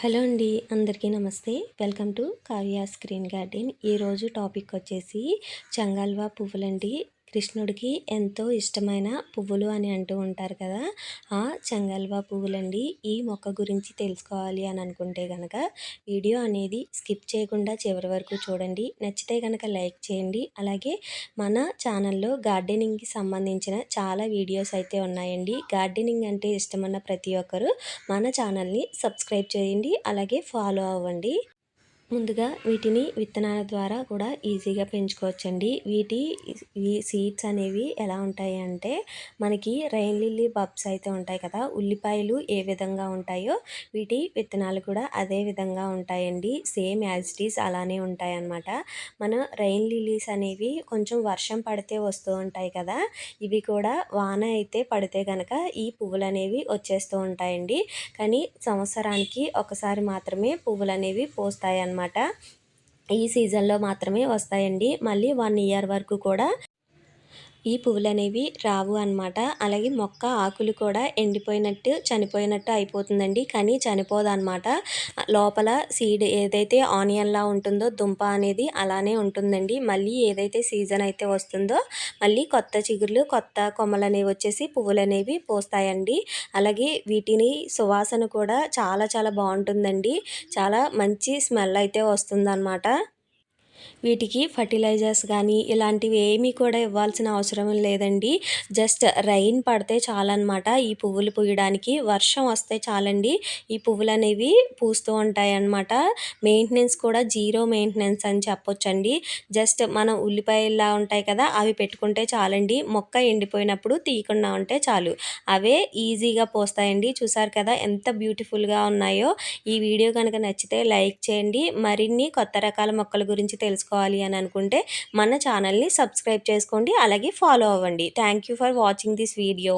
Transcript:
Hello అండి అందరికీ నమస్తే. Welcome to Kavya screen garden. ఈరోజు టాపిక్ వచ్చేసి చంగాల్వా పువ్వులండి. కృష్ణుడికి ఎంతో ఇష్టమైన పువ్వులు అని అంటూ ఉంటారు కదా. ఆ చంగల్వా పువ్వులండి. ఈ మొక్క గురించి తెలుసుకోవాలి అని అనుకుంటే కనుక వీడియో అనేది స్కిప్ చేయకుండా చివరి వరకు చూడండి. నచ్చితే కనుక లైక్ చేయండి. అలాగే మన ఛానల్లో గార్డెనింగ్కి సంబంధించిన చాలా వీడియోస్ అయితే ఉన్నాయండి. గార్డెనింగ్ అంటే ఇష్టమన్న ప్రతి ఒక్కరూ మన ఛానల్ని సబ్స్క్రైబ్ చేయండి. అలాగే ఫాలో అవ్వండి. ముందుగా వీటిని విత్తనాల ద్వారా కూడా ఈజీగా పెంచుకోవచ్చండి. వీటి ఈ సీడ్స్ అనేవి ఎలా ఉంటాయి అంటే మనకి రైన్ లిల్లీ బబ్స్ అయితే ఉంటాయి కదా ఉల్లిపాయలు ఏ విధంగా ఉంటాయో వీటి విత్తనాలు కూడా అదే విధంగా ఉంటాయండి. సేమ్ యాజిటీస్ అలానే ఉంటాయన్నమాట. మన రైన్ లిల్లీస్ అనేవి కొంచెం వర్షం పడితే వస్తూ ఉంటాయి కదా ఇవి కూడా వాన అయితే పడితే కనుక ఈ పువ్వులు అనేవి వచ్చేస్తూ ఉంటాయండి. కానీ సంవత్సరానికి ఒకసారి మాత్రమే పువ్వులు అనేవి పోస్తాయి అన్నమాట అనమాట ఈ సీజన్లో మాత్రమే వస్తాయండి. మళ్ళీ వన్ ఇయర్ వరకు కూడా ఈ పువ్వులు అనేవి రావు అనమాట అలాగే మొక్క ఆకులు కూడా ఎండిపోయినట్టు చనిపోయినట్టు అయిపోతుందండి. కానీ చనిపోదు అనమాట లోపల సీడ్ ఏదైతే ఆనియన్లా ఉంటుందో దుంప అనేది అలానే ఉంటుందండి. మళ్ళీ ఏదైతే సీజన్ అయితే వస్తుందో మళ్ళీ కొత్త చిగుర్లు కొత్త కొమ్మలు అనేవి వచ్చేసి పువ్వులు అనేవి పోస్తాయండి. అలాగే వీటిని సువాసన కూడా చాలా చాలా బాగుంటుందండి. చాలా మంచి స్మెల్ అయితే వస్తుందన్నమాట. వీటికి ఫర్టిలైజర్స్ కానీ ఇలాంటివి ఏమీ కూడా ఇవ్వాల్సిన అవసరం లేదండి. జస్ట్ రైన్ పడితే చాలన్నమాట. ఈ పువ్వులు పూయడానికి వర్షం వస్తే చాలండి. ఈ పువ్వులు అనేవి పూస్తూ ఉంటాయి అన్నమాట మెయింటెనెన్స్ కూడా జీరో మెయింటెనెన్స్ అని చెప్పొచ్చండి. జస్ట్ మనం ఉల్లిపాయలా ఉంటాయి కదా అవి పెట్టుకుంటే చాలండి. మొక్క ఎండిపోయినప్పుడు తీయకుండా ఉంటే చాలు. అవే ఈజీగా పోస్తాయండి. చూసారు కదా ఎంత బ్యూటిఫుల్గా ఉన్నాయో. ఈ వీడియో కనుక నచ్చితే లైక్ చేయండి. మరిన్ని కొత్త రకాల మొక్కల గురించి తెలుసుకోవాలి అని అనుకుంటే మన ఛానల్ని సబ్స్క్రైబ్ చేసుకోండి అలాగే ఫాలో అవ్వండి. Thank for watching this video